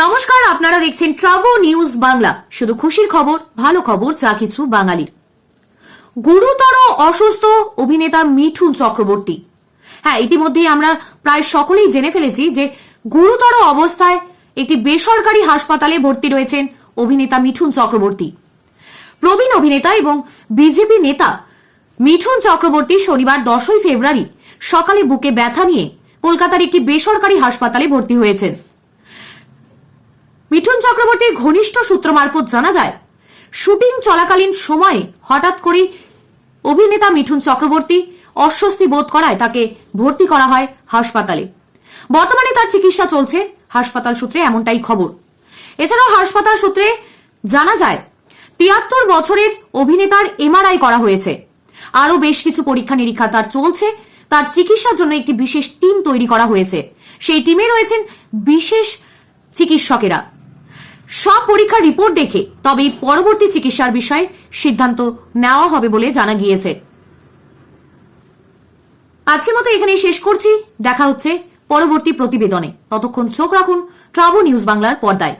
নমস্কার, আপনারা দেখছেন ট্রাভো নিউজ বাংলা। শুধু খুশির খবর, ভালো খবর, যা কিছু বাঙালির। গুরুতর অসুস্থ অভিনেতা মিঠুন চক্রবর্তী। হ্যাঁ ইতিমধ্যেই আমরা প্রায় সকলেই জেনে ফেলেছি যে গুরুতর অবস্থায় একটি বেসরকারি হাসপাতালে ভর্তি রয়েছেন অভিনেতা মিঠুন চক্রবর্তী। প্রবীণ অভিনেতা এবং বিজেপি নেতা মিঠুন চক্রবর্তী শনিবার দশই ফেব্রুয়ারি সকালে বুকে ব্যথা নিয়ে কলকাতার একটি বেসরকারি হাসপাতালে ভর্তি হয়েছেন। মিঠুন চক্রবর্তীর ঘনিষ্ঠ সূত্র মারফত জানা যায়, শুটিং চলাকালীন সময়ে হঠাৎ করে অভিনেতা মিঠুন চক্রবর্তী অস্বস্তি বোধ করায় তাকে ভর্তি করা হয় হাসপাতালে। বর্তমানে তার চিকিৎসা চলছে, হাসপাতাল সূত্রে এমনটাই খবর। এছাড়াও হাসপাতাল সূত্রে জানা যায়, তিয়াত্তর বছরের অভিনেতার এমআরআই করা হয়েছে। আরও বেশ কিছু পরীক্ষা নিরীক্ষা তার চলছে, তার চিকিৎসার জন্য একটি বিশেষ টিম তৈরি করা হয়েছে। সেই টিমে রয়েছেন বিশেষ চিকিৎসকেরা। সব পরীক্ষার রিপোর্ট দেখে তবে পরবর্তী চিকিৎসার বিষয়ে সিদ্ধান্ত নেওয়া হবে বলে জানা গিয়েছে। আজকের মতো এখানেই শেষ করছি। দেখা হচ্ছে পরবর্তী প্রতিবেদনে। ততক্ষণ চোখ রাখুন, ট্রাভো নিউজ বাংলার পর্দায়।